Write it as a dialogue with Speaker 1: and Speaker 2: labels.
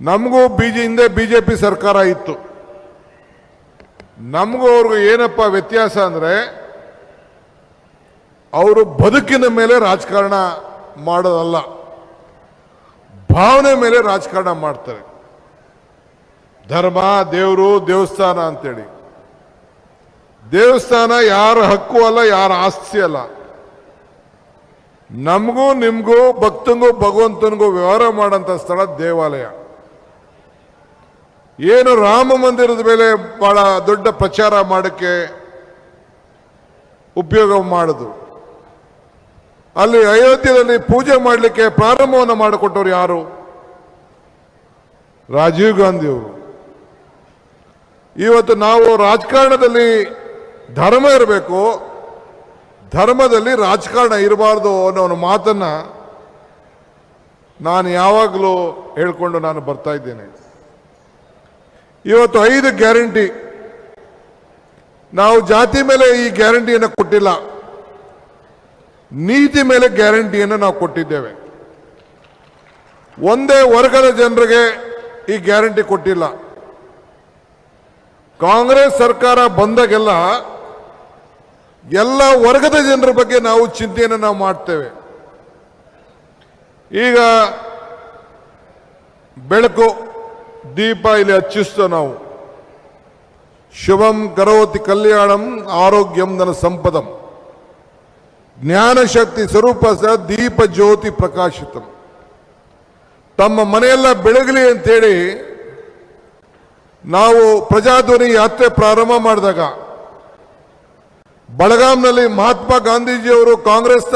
Speaker 1: ನಮಗೂ ಬಿಜೆ ಹಿಂದೆ B J P ಸರ್ಕಾರ ಇತ್ತು. ನಮಗೂ ಅವ್ರಿಗೂ ಏನಪ್ಪ ವ್ಯತ್ಯಾಸ ಅಂದರೆ, ಅವರು ಬದುಕಿನ ಮೇಲೆ ರಾಜಕಾರಣ ಮಾಡೋದಲ್ಲ. ಭಾವನೆ ಮೇಲೆ ರಾಜಕಾರಣ ಮಾಡ್ತಾರೆ. ಧರ್ಮ, ದೇವರು, ದೇವಸ್ಥಾನ ಅಂತೇಳಿ. ದೇವಸ್ಥಾನ ಯಾರ ಹಕ್ಕು ಅಲ್ಲ, ಯಾರ ಆಸ್ತಿ ಅಲ್ಲ. ನಮಗೂ, ನಿಮಗೂ ಭಕ್ತನಿಗೂ ಭಗವಂತನಿಗೂ ವ್ಯವಹಾರ ಮಾಡೋಂಥ ಸ್ಥಳ ದೇವಾಲಯ. ಏನು ರಾಮ ಮಂದಿರದ ಮೇಲೆ ಬಹಳ ದೊಡ್ಡ ಪ್ರಚಾರ ಮಾಡೋಕ್ಕೆ ಉಪಯೋಗ ಮಾಡಿದ್ರು. ಅಲ್ಲಿ ಅಯೋಧ್ಯದಲ್ಲಿ ಪೂಜೆ ಮಾಡಲಿಕ್ಕೆ ಪ್ರಾರಂಭವನ್ನು ಮಾಡಿಕೊಟ್ಟವ್ರು ಯಾರು? ರಾಜೀವ್ ಗಾಂಧಿಯವರು ಇವತ್ತು ನಾವು ರಾಜಕಾರಣದಲ್ಲಿ ಧರ್ಮ ಇರಬೇಕು, ಧರ್ಮದಲ್ಲಿ ರಾಜಕಾರಣ ಇರಬಾರ್ದು ಅನ್ನೋ ಮಾತನ್ನ ನಾನು ಯಾವಾಗಲೂ ಹೇಳ್ಕೊಂಡು ನಾನು ಬರ್ತಾ ಇದ್ದೇನೆ. ಇವತ್ತು ಐದು ಗ್ಯಾರಂಟಿ. ನಾವು ಜಾತಿ ಮೇಲೆ ಈ ಗ್ಯಾರಂಟಿಯನ್ನು ಕೊಟ್ಟಿಲ್ಲ. ನೀತಿ ಮೇಲೆ ಗ್ಯಾರಂಟಿಯನ್ನು ನಾವು ಕೊಟ್ಟಿದ್ದೇವೆ. ಒಂದೇ ವರ್ಗದ ಜನರಿಗೆ ಈ ಗ್ಯಾರಂಟಿ ಕೊಟ್ಟಿಲ್ಲ. ಕಾಂಗ್ರೆಸ್ ಸರ್ಕಾರ ಬಂದಾಗೆಲ್ಲ ಎಲ್ಲ ವರ್ಗದ ಜನರ ಬಗ್ಗೆ ನಾವು ಚಿಂತೆಯನ್ನು ನಾವು ಮಾಡ್ತೇವೆ. ಈಗ ಬೆಳಕು ದೀಪ ಇಲ್ಲಿ ಹಚ್ಚಿಸ್ತೋ ನಾವು. ಶುಭಂ ಕರೋತಿ ಕಲ್ಯಾಣಂ ಆರೋಗ್ಯಂ ನನ್ನ ಸಂಪದಂ. ಜ್ಞಾನಶಕ್ತಿ ಸ್ವರೂಪ ಸಹ ದೀಪ ಜ್ಯೋತಿ ಪ್ರಕಾಶಿತಂ. ತಮ್ಮ ಮನೆಯೆಲ್ಲ ಬೆಳಗಲಿ ಅಂತೇಳಿ ನಾವು ಪ್ರಜಾಧ್ವನಿ ಯಾತ್ರೆ ಪ್ರಾರಂಭ ಮಾಡಿದಾಗ ಬಳಗಾಂನಲ್ಲಿ ಮಹಾತ್ಮ ಗಾಂಧೀಜಿಯವರು ಕಾಂಗ್ರೆಸ್